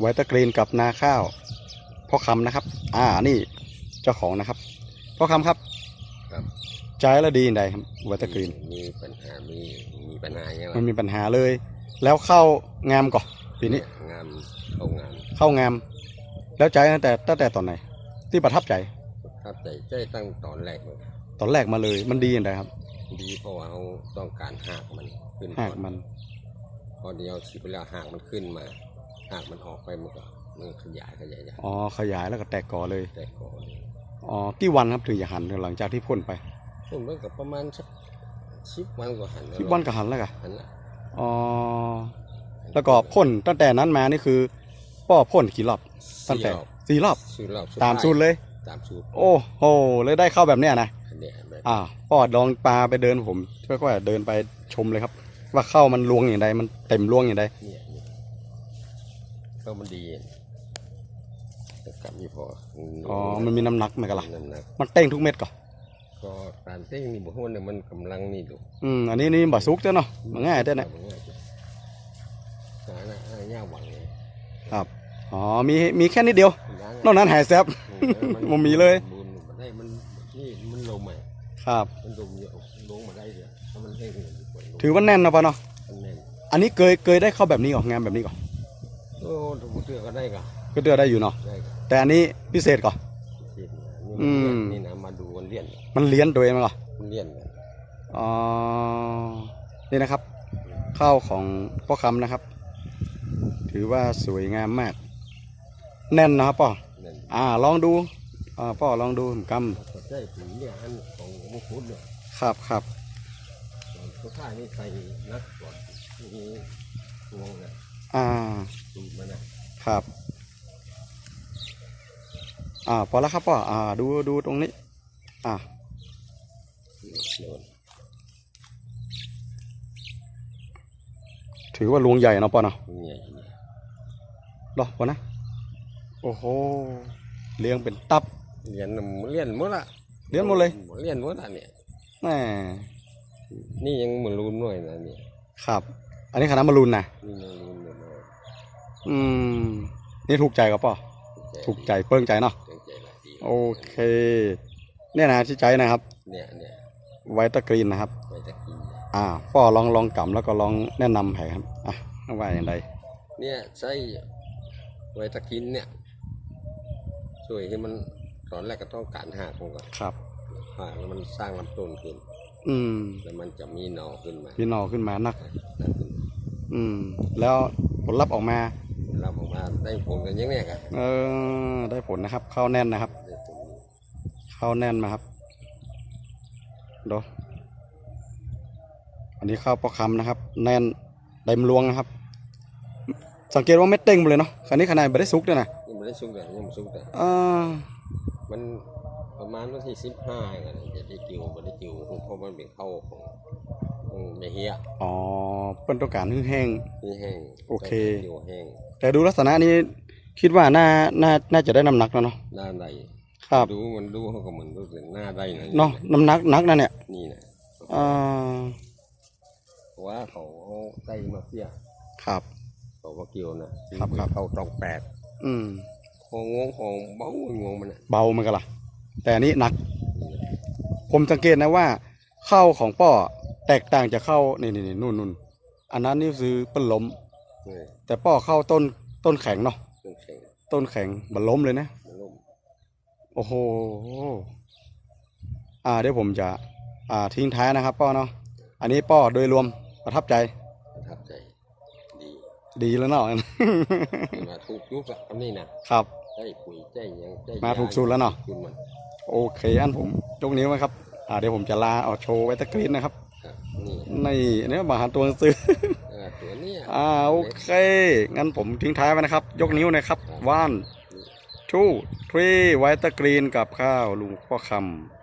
ไวตากรีนกับนาข้าวพ่อคำนะครับ อ่านี่เจ้าของนะครับพ่อคำครับครับใจแล้วดีอย่างใดครับไวตากรีนมีปัญหามีมีปัญหาอย่างมันมีปัญหาเลย แล้วเข้างามก่อนปีนี้งามเข้างามเข้างาม แล้วใจตั้งแต่ตั้งแต่ตอนไหน ที่ประทับใจครับใจใจตั้งตอนแรกเลยตอนแรกมาเลยมันดีอย่างไรครับ ดีเพราะว่าเราต้องการหากมันขึ้นหากมันพอเดียวฉีดไปแล้วหากมันขึ้นมา หากมันออกไปมันก็มันขยายขยายใหญ่อ๋อขยายแล้วก็แตกกอเลยแต่ก่อนอ๋อกี่วันครับถึงจะหันหลังจากที่พ่นไปผมมันก็ประมาณสักสิบวันก็หันแล้วสิบวันก็หันแล้วกะหันละอ๋อแล้วก็พ่นตั้งแต่นั้นมานี่คือป้อพ่นกี่รอบตั้งแต่สี่รอบสี่รอบสูตรรอบดตามสูตรเลยตามสูตรโอ้โหเลยได้เข้าแบบเนี้ยนะอันเนี้ยแบบอ่าปอดลองปลาไปเดินผมก็เดินไปชมเลยครับ ว่าเข้ามันลวงอย่างไรมันเต็มลวงอย่างไรเนี่ยเนี่ย ก็มันดีแต่กลับมีพออ๋อ มันมีน้ำหนักไหมกันล่ะน้ำหนักมันเต้งทุกเม็ดก่อนก็การเต้งนี่บุหัวเนี่ยมันกำลังนี่ดูอืมอันนี้นี่บะซุกเจ้าเนาะมันง่ายเจ้าเนี่ยมันง่ายจ้ะหาหน้าหาย่าหวังเลยครับอ๋อมีมีแค่นิดเดียวนอกนั้นหายแซบมันมีเลยบุญมันได้มันนี่มันลงใหม่ครับมันลงเยอะลงมาได้เยอะถ้ามันเต้งมันดีกว่าลงถือว่าแน่นนะปะเนาะมันแน่นอันนี้เคยเคยได้เข้าแบบนี้ก่อนงานแบบนี้ก่อน โอ้ถูกเตือก็ได้ก็ก็เตือได้อยู่เนาะได้ก็แต่อันนี้พิเศษก่อนเห็นนะอืนี่ม นี่นะมาดูมันเลี่ยนมันเลี้ยนตัวเองมั้งก่อนมันเลี่ยนกันอ๋อ นี่นะครับ ข้าวของพ่อคำนะครับ ถือว่าสวยงามมาก แน่นนะครับป่อนั่นอ่า ลองดู อ่าป่อลองดูผมกก็ใช่ปุ๋ยเนี่ยอันของมุคุดเนี่ยำครับครับตัวข้านี่ใส่นักก่อนนี่ตวงนะ อ่าสูตรมันนะครับ อ่าพอแล้วครับป่ออ่า ดูดูตรงนี้ อ่าโดนถือว่าลวงใหญ่เนาะป่อเนาะเนี่ยเนี่ยรอป่อนะ โอ้โห เลี้ยงเป็นตับเรียนน่ะมันเรียนหมดละ เลี้ยงหมดเลยเรียนหมดละเนี่ยแหมนี่ยังเหมือนรูนหน่อยนะเนี่ย ครับ อันนี้คณะมารุนนะนี่ยังรูนหน่ อยอืม นี่ถูกใจกับป่อถูกใจเปิ้งใจเนาะถูกใจหลายทีโอเค เนี่ยนะที่ใจนะครับ เนี่ยเนี่ยไวตากรีนนะครับไปจะกินเนี่ยอ่าป่อลองลองกำแล้วก็ลองแนะนำให้ครับอะว่าอย่างไรเนี่ยใส่ไว้ตะกินเนี่ยช่วยให้มันตอนแรกก็ต้องการหากมันก่อนครับหากแล้วมันสร้างลำต้นขึ้น อืมแล้วมันจะมีหน่อขึ้นมาพี่หนอขึ้นมานักนั่นขึ้นอืม แล้วผลลัพธ์ออกมา เราออกมาได้ผลกันอยังเนี้ยกันเออ ได้ผลนะครับ เข้าแน่นนะครับ ได้ผลเข้าแน่นมาครับดูอันนี้ข้าวปลาคำนะครับ แน่นเต็มรวงนะครับ สังเกตว่าไม่เต้งหมดเลยเนาะคันนี้ขนาดไม่ได้ซุกด้วยนะยังไม่ได้สุกเลยยังไม่สุกเลยอ่ามันประมาณวันที่สิบห้ากันจะได้จิวไม่ได้จิวเพราะมันเป็นเข้าของข องเมเฮียอ๋อเปิ้นต้องการให้แห้งนี่แห้งโอเคจิวแห้งแต่ดูลักษณะนี้คิดว่าน่าน่าน่าจะได้น้ำหนักแล้วเนาะหน้าใดครับ ดูมันดูเขาก็เหมือนรู้สึกหน้าใดนะเนาะน้ำหนักหนักนะเนี่ยนี่นะอ่าเพราะว่าเขาเอาไส้มาเสียครับ เขาว่าเกี่ยวนะครับครับ เขาตองแปดอืม ของงงของเบางงมันอะเบามันก็ล่ะ แต่อันนี้หนัก ผมสังเกตนะว่าข้าวของป้อ แตกต่างจากข้าวนี่นี่นี่นู่นนู่นอันนั้นนี่คือเป็นล้มเออแต่ป้อเข้าต้นต้นแข็งเนาะเครื่องแข็งต้นแข็งมันล้มเลยนะ มันล่มโอ้โห อ่าเดี๋ยวผมจะ อ่าทิ้งท้ายนะครับ ป้อเนาะ อันนี้ป้อโดยรวมประทับใจประทับใจ ดีดีแล้วเนาะมาถูกยุคละอันนี้นะครับ ได้ปุ๋ยได้หยังได้มาถูกสูตรแล้วเนาะ คุณมัน โอเค อันผมยกนิ้วไว้ครับ อ่าเดี๋ยวผมจะลาเอาโชว์ไว้ตะกรีนนะครับครับ นี่นี่อันนี้มาหาตัวหนังสือเออตัวเนี้ยอ่าโอเค งั้นผมทิ้งท้ายไว้นะครับ ยกนิ้วนะครับ one two three ไว้ตะกรีนกับข้าวลุงพ่อคำ